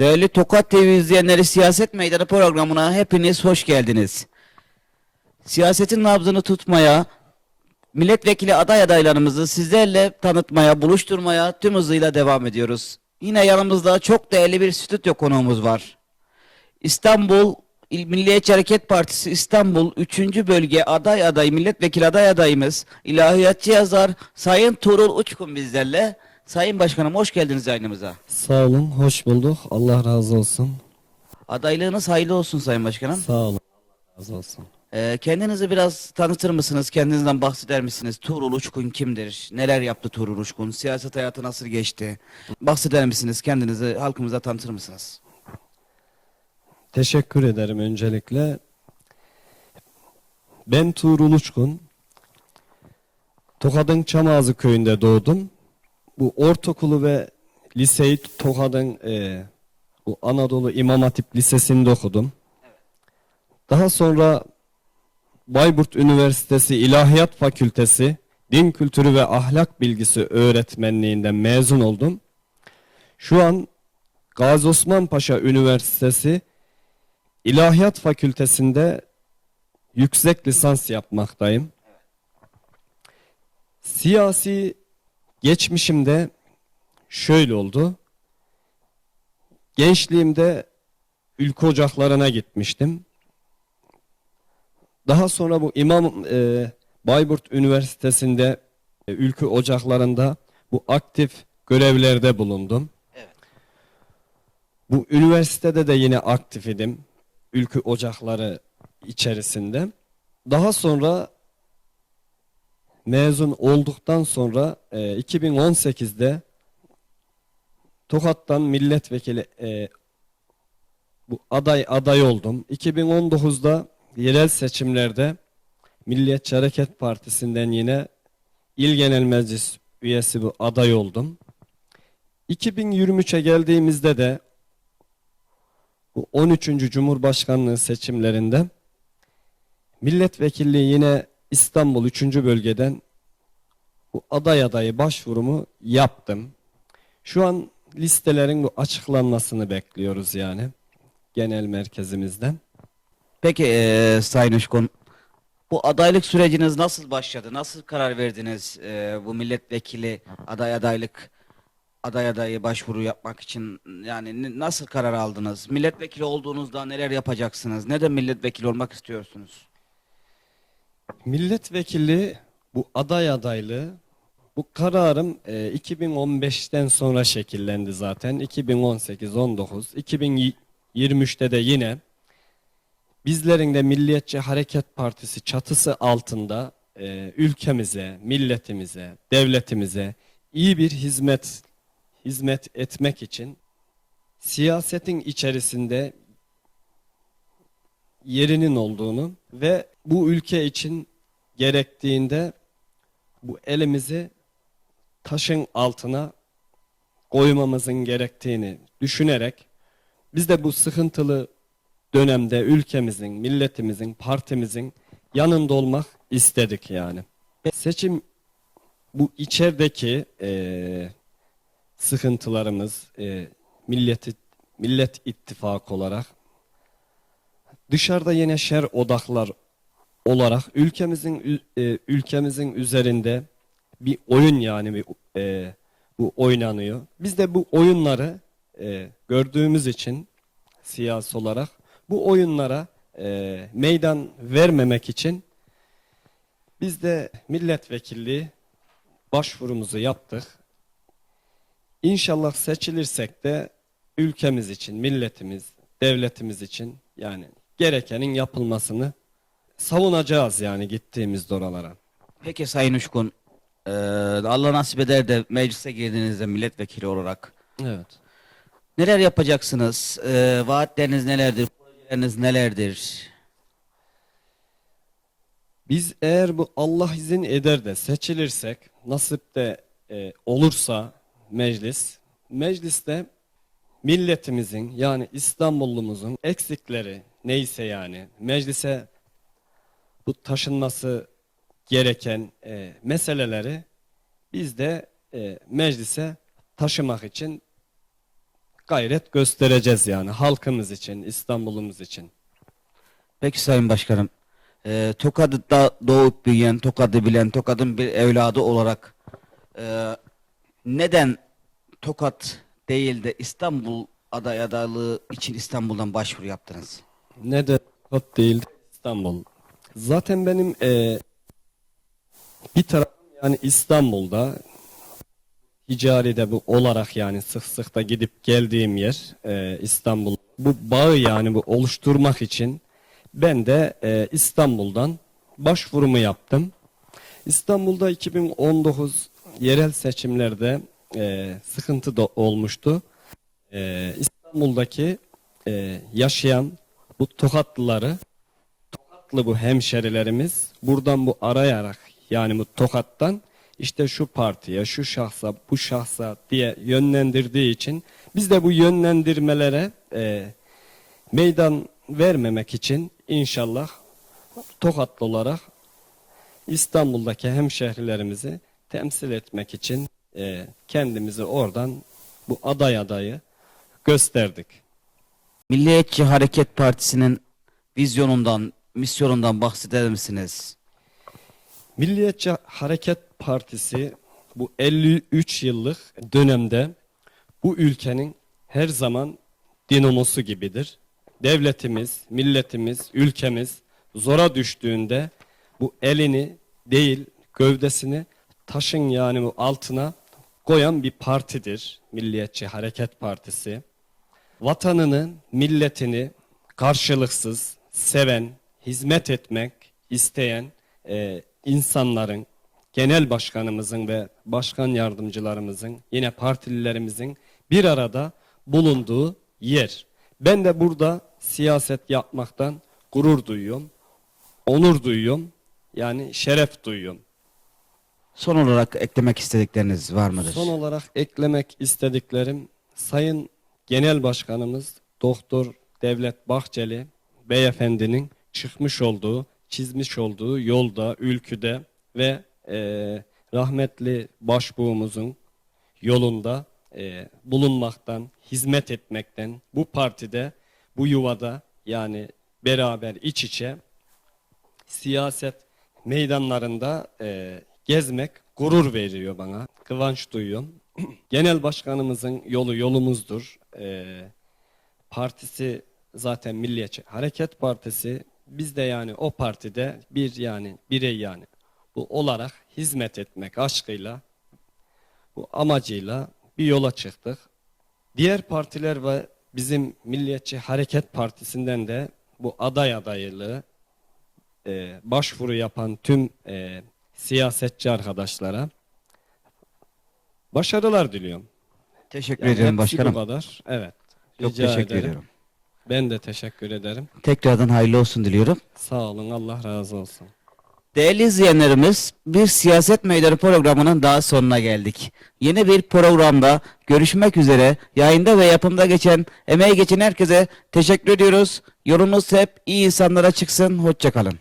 Değerli Tokat TV izleyenleri Siyaset Meydanı programına hepiniz hoş geldiniz. Siyasetin nabzını tutmaya, milletvekili aday adaylarımızı sizlerle tanıtmaya, buluşturmaya tüm hızıyla devam ediyoruz. Yine yanımızda çok değerli bir stüdyo konuğumuz var. İstanbul İl Milliyetçi Hareket Partisi İstanbul 3. Bölge aday adayı milletvekili aday adayımız ilahiyatçı yazar Sayın Tuğrul Uçkun bizlerle. Sayın Başkanım hoş geldiniz yayınımıza. Sağ olun, hoş bulduk. Allah razı olsun. Adaylığınız hayırlı olsun Sayın Başkanım. Sağ olun. Allah razı olsun. Ee, kendinizi biraz tanıtır mısınız? Kendinizden bahseder misiniz? Tuğrul Uçkun kimdir? Neler yaptı Tuğrul Uçkun? Siyaset hayatı nasıl geçti? Bahseder misiniz? Kendinizi halkımıza tanıtır mısınız? Teşekkür ederim öncelikle. Ben Tuğrul Uçkun. Tokat'ın Çamağızı köyünde doğdum. Bu ortaokulu ve liseyi Tokat'ın e, bu Anadolu İmam Hatip Lisesi'nde okudum. Daha sonra Bayburt Üniversitesi İlahiyat Fakültesi Din Kültürü ve Ahlak Bilgisi öğretmenliğinden mezun oldum. Şu an Gazi Osman Paşa Üniversitesi İlahiyat Fakültesinde yüksek lisans yapmaktayım. Siyasi geçmişimde şöyle oldu. Gençliğimde ülke ocaklarına gitmiştim. Daha sonra bu İmam e, Bayburt Üniversitesi'nde e, ülke ocaklarında bu aktif görevlerde bulundum. Bu üniversitede de yine aktif idim. Ülkü ocakları içerisinde. Daha sonra mezun olduktan sonra e, 2018'de Tokat'tan milletvekili e, bu aday aday oldum. 2019'da yerel seçimlerde Milliyetçi Hareket Partisi'nden yine İl Genel Meclis üyesi bu aday oldum. 2023'e geldiğimizde de bu 13. Cumhurbaşkanlığı seçimlerinde milletvekilliği yine İstanbul 3. bölgeden bu aday adayı başvurumu yaptım. Şu an listelerin bu açıklanmasını bekliyoruz yani genel merkezimizden. Peki eee Sayın Uçkun, bu adaylık süreciniz nasıl başladı? Nasıl karar verdiniz eee, bu milletvekili aday adaylık aday adayı başvuru yapmak için? Yani nasıl karar aldınız? Milletvekili olduğunuzda neler yapacaksınız? Neden milletvekili olmak istiyorsunuz? Milletvekili bu aday adaylığı bu kararım e, 2015'ten sonra şekillendi zaten. 2018, 19, 2023'te de yine bizlerin de Milliyetçi Hareket Partisi çatısı altında e, ülkemize, milletimize, devletimize iyi bir hizmet hizmet etmek için siyasetin içerisinde yerinin olduğunu ve bu ülke için gerektiğinde bu elimizi taşın altına koymamızın gerektiğini düşünerek biz de bu sıkıntılı dönemde ülkemizin, milletimizin, partimizin yanında olmak istedik yani. Seçim bu içerideki eee, sıkıntılarımız eee milleti millet ittifakı olarak dışarıda yine şer odaklar olarak ülkemizin e, ülkemizin üzerinde bir oyun yani bir e, bu oynanıyor. Biz de bu oyunları e, gördüğümüz için siyasi olarak bu oyunlara e, meydan vermemek için biz de milletvekilliği başvurumuzu yaptık. İnşallah seçilirsek de ülkemiz için, milletimiz, devletimiz için yani gerekenin yapılmasını savunacağız yani gittiğimizde oralara. Peki Sayın Uçkun, eee, Allah nasip eder de meclise girdiğinizde milletvekili olarak Evet. neler yapacaksınız? Eee, vaatleriniz nelerdir? Projeleriniz nelerdir? Biz eğer bu Allah izin eder de seçilirsek, nasip de e, olursa meclis, mecliste milletimizin yani İstanbullumuzun eksikleri neyse yani meclise bu taşınması gereken e, meseleleri biz de e, meclise taşımak için gayret göstereceğiz yani halkımız için, İstanbul'umuz için. Peki Sayın Başkanım, e, Tokat'ta doğup büyüyen, Tokat'ı bilen, Tokat'ın bir evladı olarak e, neden Tokat değil de İstanbul aday adaylığı için İstanbul'dan başvuru yaptınız? Ne de Tokat değil İstanbul. Zaten benim eee, bir tarafım yani İstanbul'da ticaride bu olarak yani sık sık da gidip geldiğim yer eee, İstanbul. Bu bağı yani bu oluşturmak için ben de eee, İstanbul'dan başvurumu yaptım. İstanbul'da 2019 yerel seçimlerde eee, sıkıntı da olmuştu. Eee, İstanbul'daki eee, yaşayan bu Tokatlıları Tokatlı bu hemşerilerimiz buradan bu arayarak yani bu Tokat'tan işte şu partiye, şu şahsa, bu şahsa diye yönlendirdiği için biz de bu yönlendirmelere eee, meydan vermemek için inşallah Tokatlı olarak İstanbul'daki hemşehrilerimizi temsil etmek için eee, kendimizi oradan bu aday adayı gösterdik. Milliyetçi Hareket Partisi'nin vizyonundan, misyonundan bahseder misiniz? Milliyetçi Hareket Partisi bu 53 yıllık dönemde bu ülkenin her zaman dinamosu gibidir. Devletimiz, milletimiz, ülkemiz zora düştüğünde bu elini değil gövdesini taşın yani bu altına koyan bir partidir Milliyetçi Hareket Partisi. Vatanını, milletini karşılıksız seven, hizmet etmek isteyen e, insanların, genel başkanımızın ve başkan yardımcılarımızın, yine partililerimizin bir arada bulunduğu yer. Ben de burada siyaset yapmaktan gurur duyuyorum, onur duyuyorum, yani şeref duyuyorum. Son olarak eklemek istedikleriniz var mıdır? Son olarak eklemek istediklerim Sayın Genel Başkanımız Doktor Devlet Bahçeli beyefendinin çıkmış olduğu, çizmiş olduğu yolda, ülküde ve eee, rahmetli başbuğumuzun yolunda eee, bulunmaktan, hizmet etmekten, bu partide, bu yuvada yani beraber iç içe siyaset meydanlarında e, gezmek gurur veriyor bana. Kıvanç duyuyorum. Genel başkanımızın yolu yolumuzdur. E, partisi zaten Milliyetçi Hareket Partisi. Biz de yani o partide bir yani birey yani bu olarak hizmet etmek aşkıyla bu amacıyla bir yola çıktık. Diğer partiler ve bizim Milliyetçi Hareket Partisi'nden de bu aday adaylığı e, başvuru yapan tüm e, siyasetçi arkadaşlara başarılar diliyorum. Teşekkür Yani hepsi başkanım. Kadar. Evet. Çok teşekkür ederim. ediyorum. Ben de teşekkür ederim. Tekrardan hayırlı olsun diliyorum. Sağ olun. Allah razı olsun. Değerli izleyenlerimiz, bir siyaset meydanı programının daha sonuna geldik. Yeni bir programda görüşmek üzere. Yayında ve yapımda geçen, emeği geçen herkese teşekkür ediyoruz. Yolunuz hep iyi insanlara çıksın. Hoşçakalın.